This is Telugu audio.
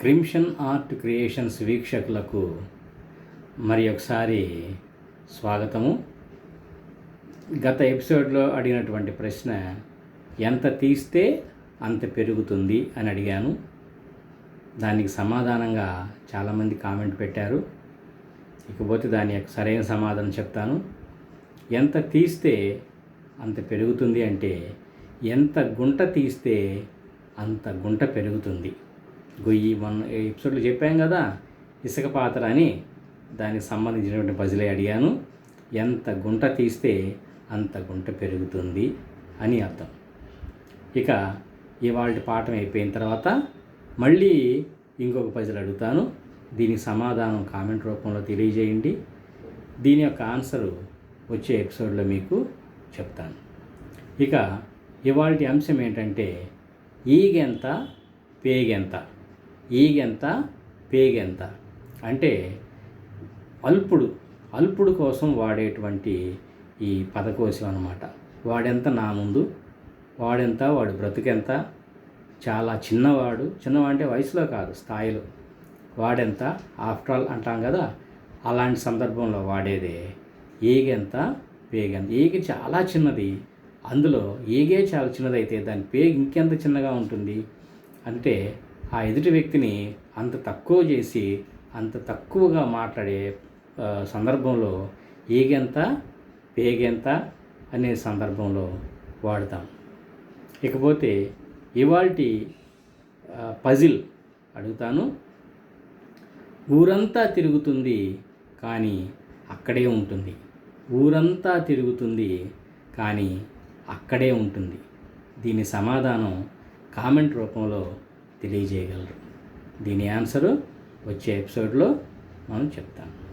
క్రిమ్షన్ ఆర్ట్ క్రియేషన్స్ వీక్షకులకు మరి ఒకసారి స్వాగతము. గత ఎపిసోడ్లో అడిగినటువంటి ప్రశ్న ఎంత తీస్తే అంత పెరుగుతుంది అని అడిగాను. దానికి సమాధానంగా చాలామంది కామెంట్ పెట్టారు. ఇకపోతే దాని యొక్క సరైన సమాధానం చెప్తాను. ఎంత తీస్తే అంత పెరుగుతుంది అంటే ఎంత గుంట తీస్తే అంత గుంట పెరుగుతుంది. గొయ్యి మొన్న ఎపిసోడ్లో చెప్పాం కదా? ఇసుక పాత్ర అని దానికి సంబంధించినటువంటి పజిలే అడిగాను. ఎంత గుంట తీస్తే అంత గుంట పెరుగుతుంది అని అర్థం. ఇక ఇవాళ పాఠం అయిపోయిన తర్వాత మళ్ళీ ఇంకొక పజిల్ అడుగుతాను. దీనికి సమాధానం కామెంట్ రూపంలో తెలియజేయండి. దీని యొక్క ఆన్సరు వచ్చే ఎపిసోడ్లో మీకు చెప్తాను. ఇక ఇవాళ అంశం ఏంటంటే ఈగెంత పేగెంత? ఈగెంత పేగెంత? అంటే అల్పుడు అల్పుడు కోసం వాడేటువంటి ఈ పదకోశం అనమాట వాడెంత నా ముందు వాడెంత వాడు బ్రతుకెంత? చాలా చిన్నవాడు చిన్నవాడు అంటే వయసులో కాదు స్థాయిలో. వాడెంత? ఆఫ్టర్ ఆల్ అంటాం కదా అలాంటి సందర్భంలో వాడేదే ఈగెంత పేగెంత. ఈగ చాలా చిన్నది. అందులో ఈగే చాలా చిన్నదైతే దాని పేగు ఇంకెంత చిన్నగా ఉంటుంది? అంటే ఆ ఎదుటి వ్యక్తిని అంత తక్కువ చేసి అంత తక్కువగా మాట్లాడే సందర్భంలో ఈగెంత పేగెంత అనే సందర్భంలో వాడతాం. ఇకపోతే ఇవాల్టి పజిల్ అడుగుతాను. ఊరంతా తిరుగుతుంది కానీ అక్కడే ఉంటుంది. ఊరంతా తిరుగుతుంది కానీ అక్కడే ఉంటుంది. దీని సమాధానం కామెంట్ రూపంలో తెలియజేయగలరు. దీని ఆన్సరు వచ్చే ఎపిసోడ్లో మనం చెప్తాను